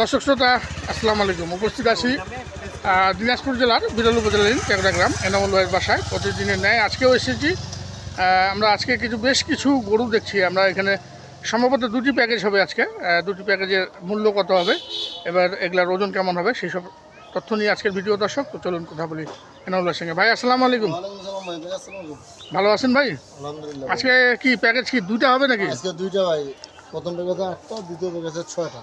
দর্শক শ্রোতা আসসালামু আলাইকুম। উপস্থিত আছি দিনাজপুর জেলার বিরল উপজেলার টেকরা গ্রাম এনামুল ভাইয়ের বাসায়। প্রতিদিনের ন্যায় আজকেও এসেছি। আমরা আজকে কিছু বেশ কিছু গরু দেখছি। আমরা এখানে সম্ভবত দুটি প্যাকেজ হবে আজকে। দুটি প্যাকেজের মূল্য কত হবে এবার এগুলার ওজন কেমন হবে সেই সব তথ্য নিয়ে আজকের ভিডিও দর্শক। তো চলুন কথা বলি এনামুল ভাইয়ের সঙ্গে। ভাই আসসালামু আলাইকুম। ভাই আসসালামু ভালো আছেন ভাই? আজকে কি প্যাকেজ কি দুইটা হবে নাকি? আজকে দুইটা ভাই। প্রথম প্যাকেজে আটটা দ্বিতীয় প্যাকেজে ছয়টা।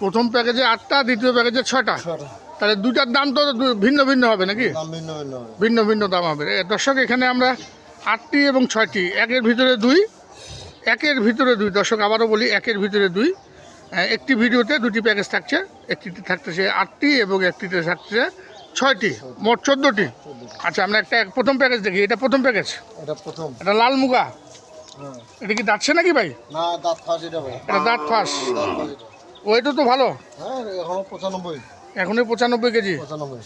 প্রথম প্যাকেজে আটটা দ্বিতীয় প্যাকেজে ছয়টা। তাহলে দুইটার দাম তো ভিন্ন ভিন্ন হবে নাকি? ভিন্ন ভিন্ন ভিন্ন দাম হবে। দর্শক এখানে আমরা আটটি এবং ছয়টি একের ভিতরে দুই একের ভিতরে দুই। দর্শক আবারও বলি একের ভিতরে দুই। একটি ভিডিওতে দুটি প্যাকেজ থাকছে। একটিতে থাকতেছে আটটি এবং একটিতে থাকছে ছয়টি। মোট চোদ্দোটি। আচ্ছা আমরা একটা প্রথম প্যাকেজ দেখি। এটা প্রথম প্যাকেজ? এটা প্রথম। এটা লাল মুগা? হ্যাঁ। এটা কি দাঁতছে নাকি ভাই? না দাঁত ফাঁস এটা ভাই। এটা দাঁত ফাঁস। ওইটা তো ভালো। হ্যাঁ এখনও পঁচানব্বই। এখনই পঁচানব্বই কেজি। পঁচানব্বই।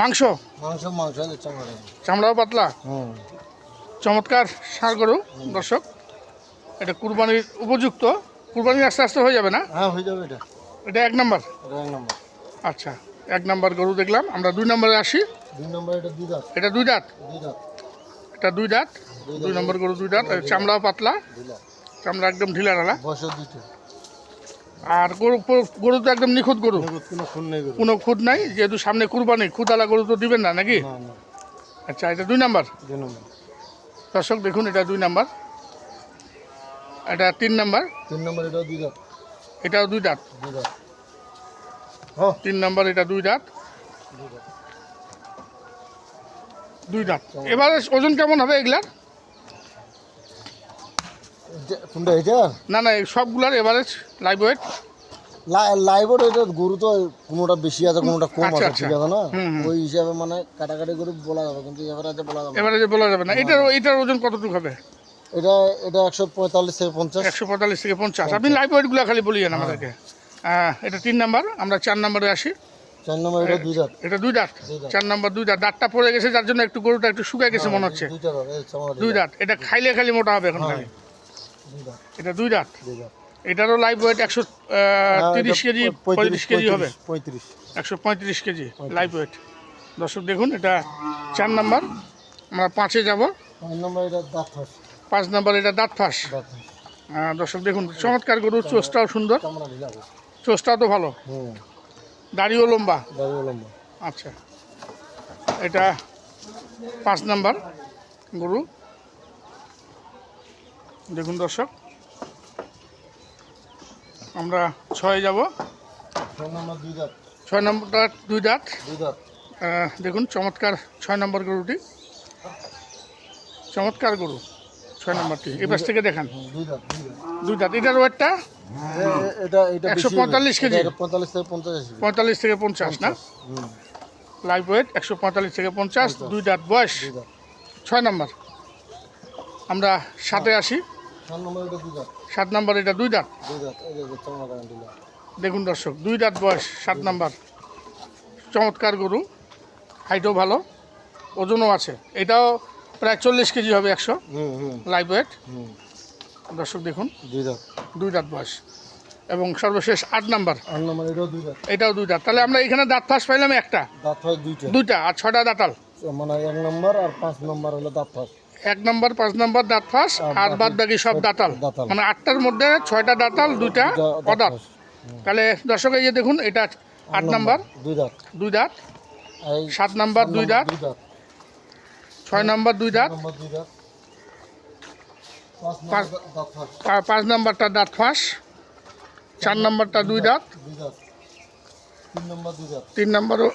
মাংস? মাংস মাংস চামড়াও পাতলা? হুম। চমৎকার সার গরু দর্শক। এটা কুরবানির উপযুক্ত। কুরবানি আস্তে আস্তে হয়ে যাবে না? হ্যাঁ হয়ে যাবে এটা। এটা এক নাম্বার? এক নম্বর। আচ্ছা এক নাম্বার গরু দেখলাম। আমরা দুই নম্বরে আসি। দুই নম্বর এটা দুই দাঁত। এটা দুই দাঁত? দুই দাঁত। এটা দুই দাঁত? দুই নম্বর গরু দুই দাঁত। চামড়াও পাতলা। চামড়া একদম ঢিলা ঢালা বয়সের দুইটা আর গরু গরু তো একদম নিখুঁত গরু। কোনো খুঁত নাই যেহেতু সামনে কুরবানি খুদালা গরু তো দিবেন না নাকি? আচ্ছা এটা দুই নাম্বার? দর্শক দেখুন এটা দুই নাম্বার। এটা তিন নাম্বার। তিন নম্বর এটা দুই দাঁত। এটাও দুই দাঁত। হ্যাঁ। তিন নাম্বার এটা দুই দাঁত। দুই দাঁত। এবারে ওজন কেমন হবে এগুলার? কোনটা এটা না না সবগুলার এভারেজ লাইভ ওয়েট লাইভর এটা গরু তো কোনোটা বেশি আছে কোনোটা কম আচ্ছা, আছে আচ্ছা। ঠিক আছে না। ওই হিসাবে মানে কাটাকাটি করে বলা যাবে কিন্তু আছে বলা যাবে এভারেজে বলা যাবে না। এটার এটার ওজন কতটুকু হবে? এটা এটা একশো পঁয়তাল্লিশ থেকে পঞ্চাশ। একশো পঁয়তাল্লিশ থেকে পঞ্চাশ। আপনি লাইভ ওয়েটগুলো খালি বলিয়েন আমাদেরকে। আহ, এটা তিন নাম্বার আমরা চার নাম্বারে আসি। চার নম্বর এটা দুই দাঁত। এটা দুই দাঁত। চার নাম্বার দুই দাঁত। দাঁতটা পড়ে গেছে যার জন্য একটু গরুটা একটু শুকায় গেছে মনে হচ্ছে। দুই দাঁত। এটা খাইলে খালি মোটা হবে এখন খালি। দুই দাঁত এটা দুই দাঁত এটারও লাইভ ওয়েট একশো তিরিশ কেজি পঁয়ত্রিশ কেজি হবে? পঁয়ত্রিশ একশো পঁয়ত্রিশ কেজি লাইভ ওয়েট দর্শক দেখুন এটা চার নাম্বার। আমরা পাঁচে যাব। পাঁচ নম্বর এটা দাঁত ফাঁস। দর্শক দেখুন চমৎকার গরু চোষটাও সুন্দর। চোষটাও তো ভালো। দাড়িও লম্বা। লম্বা। আচ্ছা। এটা পাঁচ নাম্বার গরু। দেখুন দর্শক আমরা ছয় যাব। ছয় নম্বর দুই দাঁত। নম্বরটা দুই দাঁত। দেখুন চমৎকার ছয় নম্বর গরুটি। চমৎকার গরু ছয় নম্বরটি। এ পাশ থেকে দেখান। দুই দাঁত এটার ওয়েটটা? এটা একশো পঁয়তাল্লিশ কেজি? পঁয়তাল্লিশ থেকে পঞ্চাশ না? লাইভ ওয়েট একশো পঁয়তাল্লিশ থেকে পঞ্চাশ দুই দাঁত বয়স। ছয় নম্বর। আমরা সাথে আসি। সাত নম্বর এটা দুই দাঁত। দেখুন দর্শক দুই দাঁত বয়স সাত নাম্বার। চমৎকার গরু হাইটও ভালো ওজনও আছে। এটাও প্রায় চল্লিশ কেজি হবে একশো। লাইভ ওয়েট দর্শক দেখুন দুই দাঁত। দুই দাঁত বয়স। এবং সর্বশেষ আট নাম্বার। আট নম্বর এটাও দুই দাঁত। এটাও দুই দাঁত। তাহলে আমরা এখানে দাঁত ফাঁস পাইলাম একটা? দাঁত দুইটা। দুইটা আর ছটা দাঁতাল। মানে এক নম্বর আর পাঁচ নম্বর হলো দাঁত ফাঁস। এক নম্বর পাঁচ নম্বর দাঁত ফাঁস আর বাদ বাকি সব দাঁতাল। মানে আটটার মধ্যে ছয়টা দাঁতাল দুইটা অদাঁত তাহলে দর্শক এই যে দেখুন এটা আট নাম্বার দুই দাঁত দুই দাঁত সাত নাম্বার দুই দাঁত ছয় নাম্বার দুই দাঁত পাঁচ নাম্বারটা দাঁত ফাঁস চার নাম্বারটা দুই দাঁত তিন নাম্বারও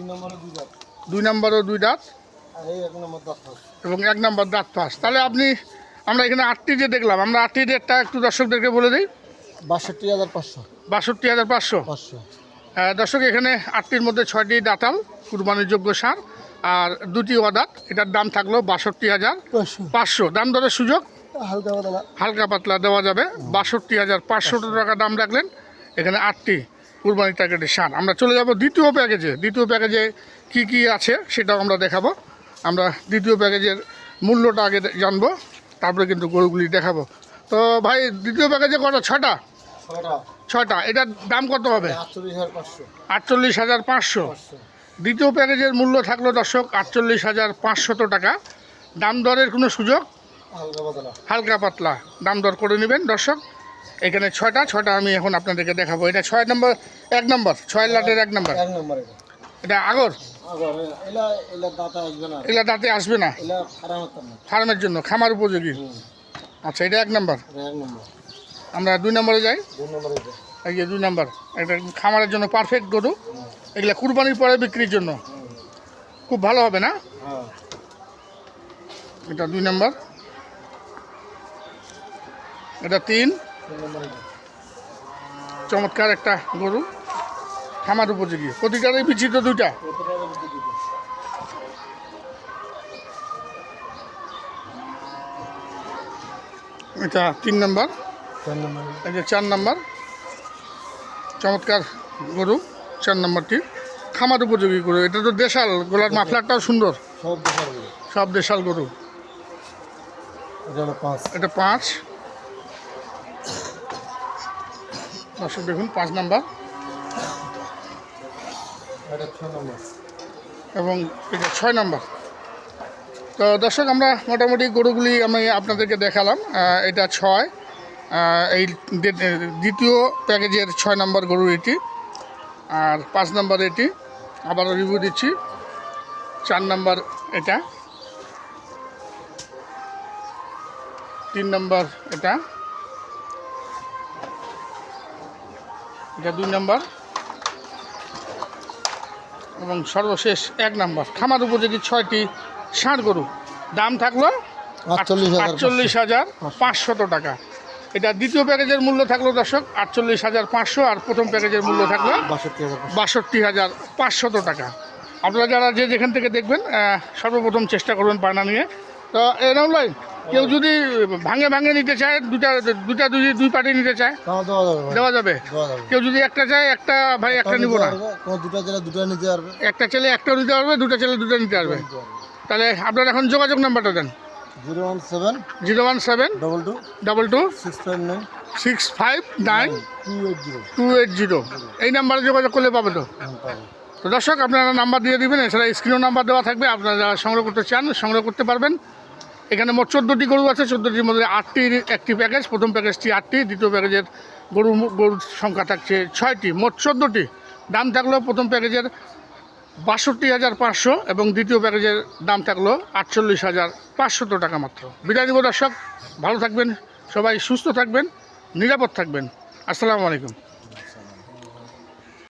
নম্বরে দুই দাঁত দুই নাম্বারও দুই দাঁত এবং এক নাম্বার দাঁত ফাঁস তাহলে আপনি আমরা এখানে আটটি যে দেখলাম আমরা আটটি রেটটা একটু দর্শকদেরকে বলে দিই। বাষট্টি হাজার পাঁচশো। বাষট্টি হাজার পাঁচশো। পাঁচশো। দর্শক এখানে আটটির মধ্যে ছয়টি দাঁতাল কুরবানির যোগ্য সার আর দুটি অদাঁত এটার দাম থাকল বাষট্টি হাজার পাঁচশো। দাম দরের সুযোগ? হালকা পাতলা। হালকা পাতলা দেওয়া যাবে। বাষট্টি হাজার পাঁচশো টাকা দাম রাখলেন এখানে আটটি কুরবানি টার্গেটের সার। আমরা চলে যাব দ্বিতীয় প্যাকেজে। দ্বিতীয় প্যাকেজে কি কি আছে সেটাও আমরা দেখাবো। আমরা দ্বিতীয় প্যাকেজের মূল্যটা আগে জানব তারপরে কিন্তু গরুগুলি দেখাবো। তো ভাই দ্বিতীয় প্যাকেজে কটা ছটা? ছয়টা এটার দাম কত হবে? আটচল্লিশ হাজার পাঁচশো। দ্বিতীয় প্যাকেজের মূল্য থাকল দর্শক আটচল্লিশ হাজার পাঁচশত টাকা। দাম দরের কোনো সুযোগ? হালকা পাতলা। হালকা পাতলা। দাম দর করে নেবেন দর্শক। এখানে ছয়টা ছয়টা আমি এখন আপনাদেরকে দেখাবো। এটা ছয় নম্বর এক নম্বর? ছয় লাটের এক নম্বর। এক নম্বর এটা আগর? এগুলা দাঁতে আসবে না। ফার্মের জন্য খামার উপযোগী? আচ্ছা এটা এক নম্বর। আমরা দুই নম্বরে যাই? দুই নম্বর এটা এই যে দুই নম্বর এটা খামারের জন্য পারফেক্ট গরু। এগুলা কুরবানির পরে বিক্রির জন্য। খুব ভালো হবে না? হ্যাঁ। এটা দুই নম্বর। এটা তিন। চমৎকার একটা গরু। খামার উপযোগী। প্রতিটারই বিচিত্র দুইটা। কত টাকা এটা তিন নম্বর। চার নম্বর। এই যে চার নম্বর। চমৎকার গরু চার নম্বরটি। খামার উপযোগী গরু। এটা তো দেশাল গোলার মাফলারটাও সুন্দর। সব সব দেশাল গরু। এটা পাঁচ। দর্শক দেখুন পাঁচ নম্বর। এবং এটা ছয় নম্বর। তো দর্শক, আমরা মোটামুটি গরুগুলি আমি আপনাদেরকে দেখালাম। এটা ছয়। এই দ্বিতীয় প্যাকেজের ছয় নম্বর গরু এটি। আর পাঁচ নম্বর এটি। আবারও রিভিউ দিচ্ছি। চার নম্বর এটা। তিন নম্বর এটা। এটা দুই নম্বর। এবং সর্বশেষ এক নম্বর। খামার উপযোগী ছয়টি ষাঁড় গরু। দাম থাকল আটচল্লিশ হাজার পাঁচশত টাকা। এটা দ্বিতীয় প্যাকেজের মূল্য থাকল দর্শক আটচল্লিশ হাজার পাঁচশো আর প্রথম প্যাকেজের মূল্য থাকল বাষট্টি হাজার পাঁচশত টাকা। আপনারা যারা যে যেখান থেকে দেখবেন সর্বপ্রথম চেষ্টা করবেন পায়না নিয়ে। তো এরকম লাই কেউ যদি ভাঙে ভাঙে নিতে চায় দুটা দুটা দুই দুই পার্টি নিতে চায় দেওয়া যাবে। কেউ যদি একটা চায় একটা ভাই একটা নিব না। দুটা জেলা দুটা নিতে পারবে। একটা ছেলে একটা নিতে পারবে দুটো ছেলে দুটো নিতে পারবে। তাহলে আপনার এখন যোগাযোগ নাম্বারটা দেন। Zero one seven zero one seven double two double two six five nine six five nine two eight zero. এই নাম্বারে যোগাযোগ করলে পাবে তো? তো দর্শক আপনারা নাম্বার দিয়ে দেবেন এছাড়া স্ক্রিনও নাম্বার দেওয়া থাকবে আপনারা যারা সংগ্রহ করতে চান সংগ্রহ করতে পারবেন। এখানে মোট চোদ্দোটি গরু আছে, চোদ্দোটির মধ্যে আটটির একটি প্যাকেজ প্রথম প্যাকেজটি আটটি, দ্বিতীয় প্যাকেজের গরু, গরুর সংখ্যা থাকছে ছয়টি, মোট চোদ্দোটি। দাম থাকল প্রথম প্যাকেজের বাষট্টি হাজার পাঁচশো এবং দ্বিতীয় প্যাকেজের দাম থাকল আটচল্লিশ হাজার পাঁচশত টাকা মাত্র। বিদায় নিব দর্শক, ভালো থাকবেন, সবাই সুস্থ থাকবেন, নিরাপদ থাকবেন। আসসালামু আলাইকুম।